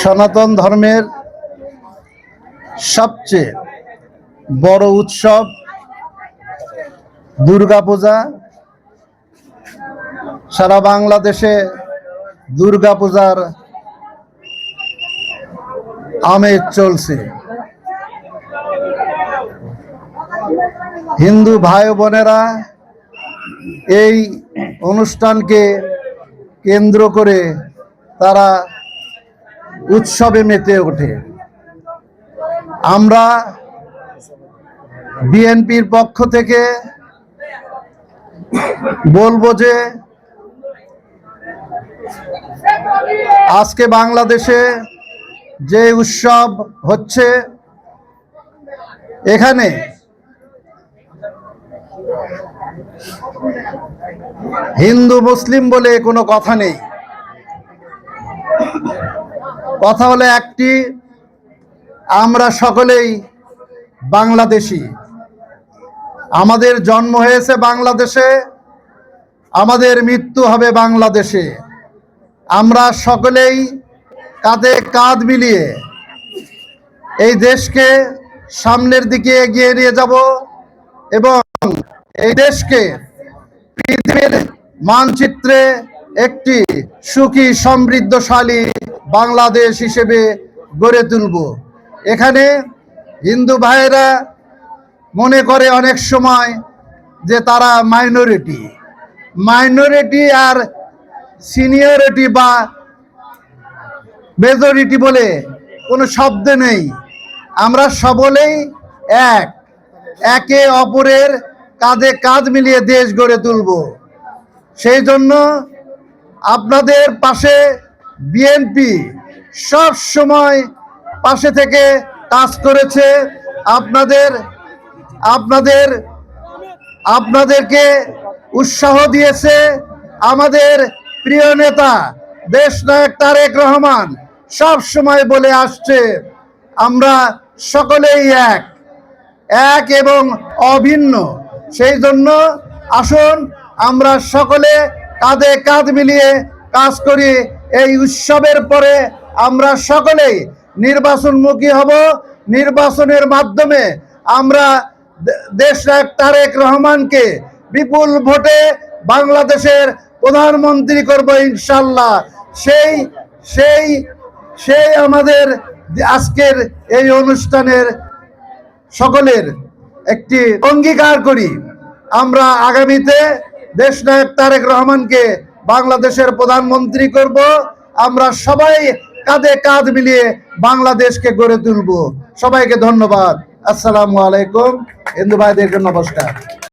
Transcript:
সনাতন ধর্মের সবচেয়ে বড় উৎসব দুর্গাপূজা। সারা বাংলাদেশে দুর্গাপূজার আমেজ চলছে। হিন্দু ভাই বোনেরা, এই অনুষ্ঠানকে কেন্দ্র করে তারা উৎসবে মেতে ওঠে। আমরা বিএনপির পক্ষ থেকে বলব যে, আজকে বাংলাদেশে যে উৎসব হচ্ছে, এখানে হিন্দু, মুসলিম বলে কোনো কথা নেই। কথা হলো একটি, আমরা সকলেই বাংলাদেশি। আমাদের জন্ম হয়েছে বাংলাদেশে, আমাদের মৃত্যু হবে বাংলাদেশে। আমরা সকলেই কাঁধে কাঁধ মিলিয়ে এই দেশকে সামনের দিকে এগিয়ে নিয়ে যাব এবং এই দেশকে পৃথিবীর মানচিত্রে একটি সুখী, সমৃদ্ধশালী বাংলাদেশ হিসেবে গড়ে তুলব। এখানে হিন্দু ভাইয়েরা মনে করে অনেক সময় যে তারা মাইনরিটি মাইনরিটি আর সিনিয়রিটি বা মেজরিটি বলে কোনো শব্দ নেই। আমরা সকলেই এক। একে অপরের কাঁধে কাঁধ মিলিয়ে দেশ গড়ে তুলব। সেই জন্য আপনাদের পাশে বিএনপি সব সময় পাশে থেকে কাজ করেছে। আপনাদের আপনাদের, আপনাদেরকে উৎসাহ দিয়েছে আমাদের প্রিয় নেতা দেশ নায়ক তারেক রহমান। সব সময় বলে আসছে, আমরা সকলেই এক এক এবং অভিন্ন। সেই জন্য আসুন, আমরা সকলে কাঁধে কাঁধ মিলিয়ে কাজ করি, এই উৎসবের পরে আমরা সকলেই নির্বাচনমুখী হব। নির্বাচনের মাধ্যমে আমরা দে- দেশ নায়ক তারেক রহমানকে বিপুল ভোটে বাংলাদেশের প্রধানমন্ত্রী করব ইনশাল্লাহ সেই সেই সেই আমাদের আজকের এই অনুষ্ঠানের সকলের একটি অঙ্গীকার করি। আমরা আগামীতে দেশ নায়ক তারেক রহমানকে বাংলাদেশের প্রধানমন্ত্রী করব। আমরা সবাই কাঁধে কাঁধ মিলিয়ে বাংলাদেশকে গড়ে তুলব। সবাইকে ধন্যবাদ। আসসালামু আলাইকুম। হিন্দু ভাইদেরকে নমস্কার।